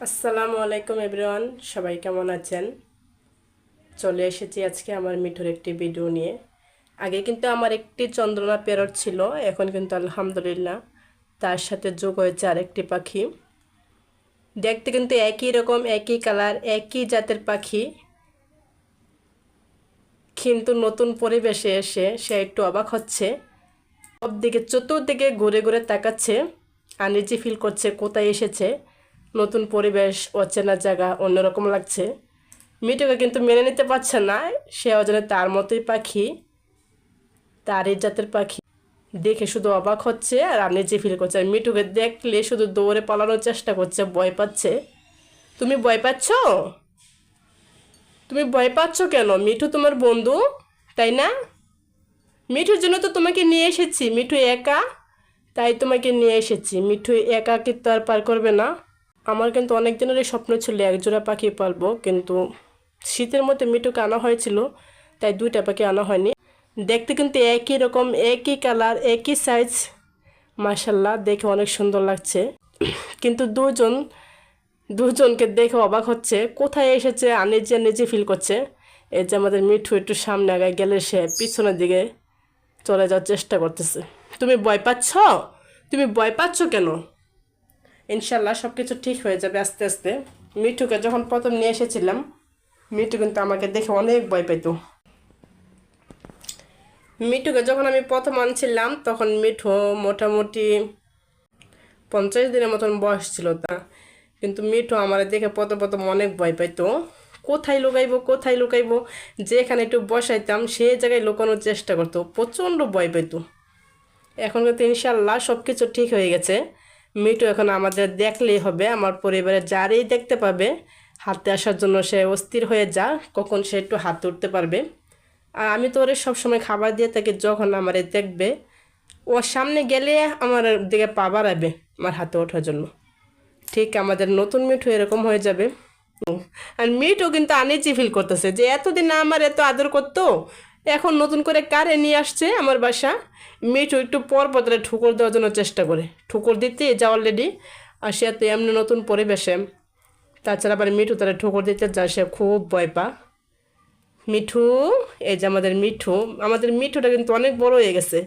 আসসালামু আলাইকুম এভরিওয়ান, সবাই কেমন আছেন? চলে এসেছি আজকে আমার মিঠুর একটি ভিডিও নিয়ে। আগে কিন্তু আমার একটি চন্দ্রনা প্যারট ছিল, এখন কিন্তু আলহামদুলিল্লাহ তার সাথে যোগ হয়েছে আরেকটি পাখি। দেখতে কিন্তু একই রকম, একই কালার একই জাতের পাখি। কিন্তু নতুন পরিবেশে এসে সে একটু অবাক হচ্ছে। সব দিকে চতুর্দিকে ঘুরে ঘুরে তাকাচ্ছে আনিজি ফিল করছে কোথায় এসেছে। নতুন পরিবেশ, অচেনা জায়গা অন্যরকম লাগছে। মিটুকে কিন্তু মেনে নিতে পারছে না, সে অজনে তার মতোই পাখি, তারই জাতের পাখি। দেখে শুধু অবাক হচ্ছে আর আনিজি ফিল করছে। আর মিটুকে দেখলে শুধু দৌড়ে পালানোর চেষ্টা করছে, ভয় পাচ্ছে। তুমি ভয় পাচ্ছ? তুমি ভয় পাচ্ছ কেন? মিঠু তোমার বন্ধু, তাই না? মিঠুর জন্য তো তোমাকে নিয়ে এসেছি। মিঠু একা, তাই তোমাকে নিয়ে এসেছি। মিঠু একা কি তো আর পার করবে না? আমার কিন্তু অনেক দিনেরই স্বপ্ন ছিল একজোড়া পাখি পালবো, কিন্তু শীতের মধ্যে মিঠুকে আনা হয়েছিল, তাই দুইটা পাখি আনা হয়নি। দেখতে কিন্তু একই রকম, একই কালার একই সাইজ মাসাল্লাহ দেখে অনেক সুন্দর লাগছে। কিন্তু দুজন, দুজনকে দেখে অবাক হচ্ছে, কোথায় এসেছে আনিজে নিজে ফিল করছে। এই যে আমাদের মিঠু একটু সামনে আগায় গেলে সে পিছনের দিকে চলে যাওয়ার চেষ্টা করতেছে। তুমি ভয় পাচ্ছ? তুমি ভয় পাচ্ছ কেন? ইনশাল্লাহ সব কিছু ঠিক হয়ে যাবে আস্তে আস্তে। মিঠুকে যখন প্রথম নিয়ে এসেছিলাম, মিঠু কিন্তু আমাকে দেখে অনেক ভয় পেত। মিঠুকে যখন আমি প্রথম আনছিলাম, তখন মিঠু মোটামুটি পঞ্চাশ দিনের মতন বয়স ছিল তা কিন্তু মিঠু আমার দেখে প্রথম প্রথম অনেক ভয় পাইতো কোথায় লুকাইবো কোথায় লুকাইবো? যেখানে একটু বসাইতাম, সেই জায়গায় লুকানোর চেষ্টা করতো। প্রচণ্ড ভয় পাইতো এখন কিন্তু ইনশাল্লাহ সব কিছু ঠিক হয়ে গেছে। মিঠু এখন আমাদের দেখলেই হবে। আমার পরিবারে যারই দেখতে পাবে, হাতে আসার জন্য সে অস্থির হয়ে যা, কখন সে একটু হাত উঠতে পারবে। আর আমি তো ওরে সবসময় খাবার দিয়ে থাকি, যখন আমারে দেখবে ওর সামনে গেলে আমার দিকে পা বাড়াবে আমার হাতে ওঠার জন্য। ঠিক আমাদের নতুন মিঠু এরকম হয়ে যাবে। আর মিঠু কিন্তু আনিজি ফিল করতেছে যে, এতদিন আমার এত আদর করতো এখন নতুন করে কারে নিয়ে আসছে আমার বাসা? মিঠু একটু পর পর ঠুকুর দেওয়ার জন্য চেষ্টা করে। ঠুকুর দিতে যা অলরেডি আর সে তো এমনি নতুন পরিবেশে। তাছাড়া আবার মিঠু তারা ঠুকুর দিতে যা সে খুব ভয় পা মিঠু, এই যে আমাদের মিঠু, আমাদের মিঠুটা কিন্তু অনেক বড় হয়ে গেছে,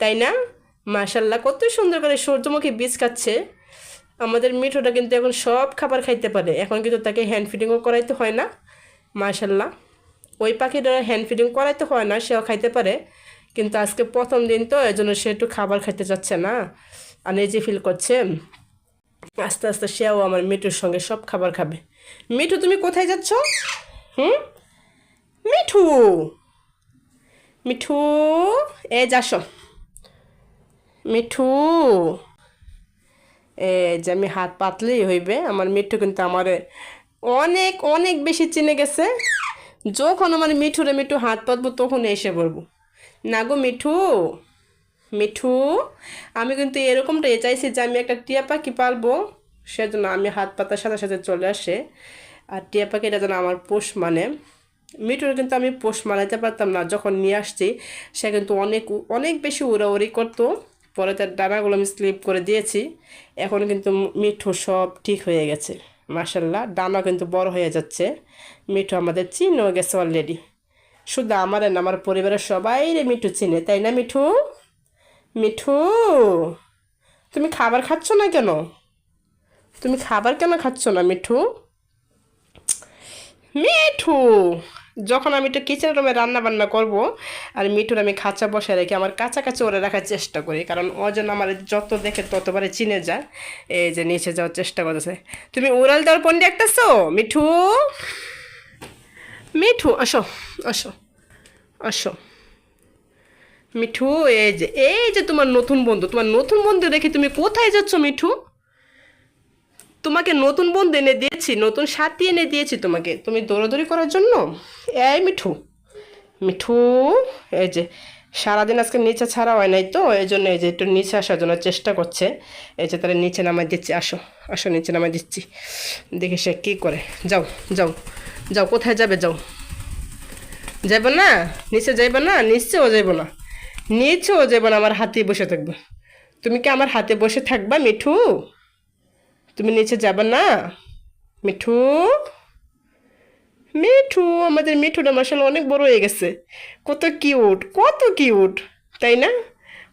তাই না? মাশাল্লাহ কত সুন্দর করে সূর্যমুখী বীজ খাচ্ছে। আমাদের মিঠুটা কিন্তু এখন সব খাবার খাইতে পারে, এখন কিন্তু তাকে হ্যান্ড ফিটিংও করাইতে হয় না। মাশাল্লাহ ওই পাখিটা হ্যান্ড ফিডিং করাইতে হয় না, সেও খাইতে পারে। কিন্তু আজকে প্রথম দিন তো এই জন্য সে একটু খাবার খাইতে যাচ্ছে না। আর নিজে ফিল করছে, আস্তে আস্তে সেও আমার মিঠুর সঙ্গে সব খাবার খাবে। মিঠু, তুমি কোথায় যাচ্ছ? হুম? মিঠু! মিঠু, এ যাস। মিঠু, এ যে আমি হাত পাতলেই হইবে, আমার মিঠু কিন্তু আমার অনেক অনেক বেশি চিনে গেছে। যখন আমার মিঠুরে মিঠু হাত পাতবো, তখন এসে পড়ব না গো মিঠু মিঠু, আমি কিন্তু এরকমটাই চাইছি যে আমি একটা টিয়া পাখি পালবো, সেজন্য আমি হাত পাতার সাথে সাথে চলে আসে। আর টিয়া পাখিটা যেন আমার পোষ মানে। মিঠুর কিন্তু আমি পোষ মানাইতে পারতাম না, যখন নিয়ে আসছি, সে কিন্তু অনেক অনেক বেশি উড়াউড়ি করতো। পরে তার ডানাগুলো আমি স্লিপ করে দিয়েছি। এখন কিন্তু মিঠু সব ঠিক হয়ে গেছে। মাসাল্লাহ ডানা কিন্তু বড় হয়ে যাচ্ছে। মিঠু আমাদের চিনেও গেছে অলরেডি শুধু আমার না, আমার পরিবারের সবাই রে মিঠু চিনে, তাই না মিঠু? মিঠু, তুমি খাবার খাচ্ছ না কেন? তুমি খাবার কেন খাচ্ছ না মিঠু? মিঠু! যখন আমি একটু কিচেন রুমে রান্না বান্না করব আর মিঠুর আমি খাঁচা বসে রেখে আমার কাছাকাছি ওরে রাখার চেষ্টা করি, কারণ ও যেন আমার যত দেখে ততবারে চিনে যায়, এই যে নিচে যাওয়ার চেষ্টা করতেছে। তুমি উড়াল দেওয়ার পন্ডি একটাছো মিঠু? মিঠু, আসো আসো আসো। মিঠু, এই যে এই যে তোমার নতুন বন্ধু, তোমার নতুন বন্ধু রেখে তুমি কোথায় যাচ্ছ মিঠু? তোমাকে নতুন বন্ধু এনে দিয়েছি, নতুন সাথী এনে দিয়েছি তোমাকে। তুমি দৌড়াদৌড়ি করার জন্য? এই মিঠু মিঠু, এই যে সারাদিন আজকে নিচে ছাড়া হয় নাই তো, এই জন্য এই যে একটু নিচে আসার জন্য চেষ্টা করছে। এই যে তারা নিচে নামাই দিচ্ছি, আসো আসো নিচে নামাই দিচ্ছি। দেখি সে কী করে। যাও যাও যাও, কোথায় যাবে? যাও। যাইব না? নিচে যাইব না? নিচেও যাইব না। নিচেও যাইব না, আমার হাতে বসে থাকবে। তুমি কি আমার হাতে বসে থাকবা, মিঠু? তুমি নিচে যাবে না? মিঠু? মিঠু, আমাদের মিঠুটা মাসাল্লাহ অনেক বড় হয়ে গেছে। কত কিউট কত কিউট তাই না?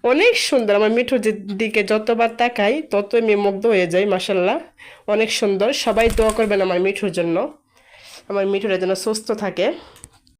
অনেক সুন্দর। আমার মিঠুর যে দিকে যতবার তাকাই তত আমি মুগ্ধ হয়ে যাই মাসাল্লাহ অনেক সুন্দর। সবাই দোয়া করবেন আমার মিঠুর জন্য। আমার মিঠুরা যেন সুস্থ থাকে।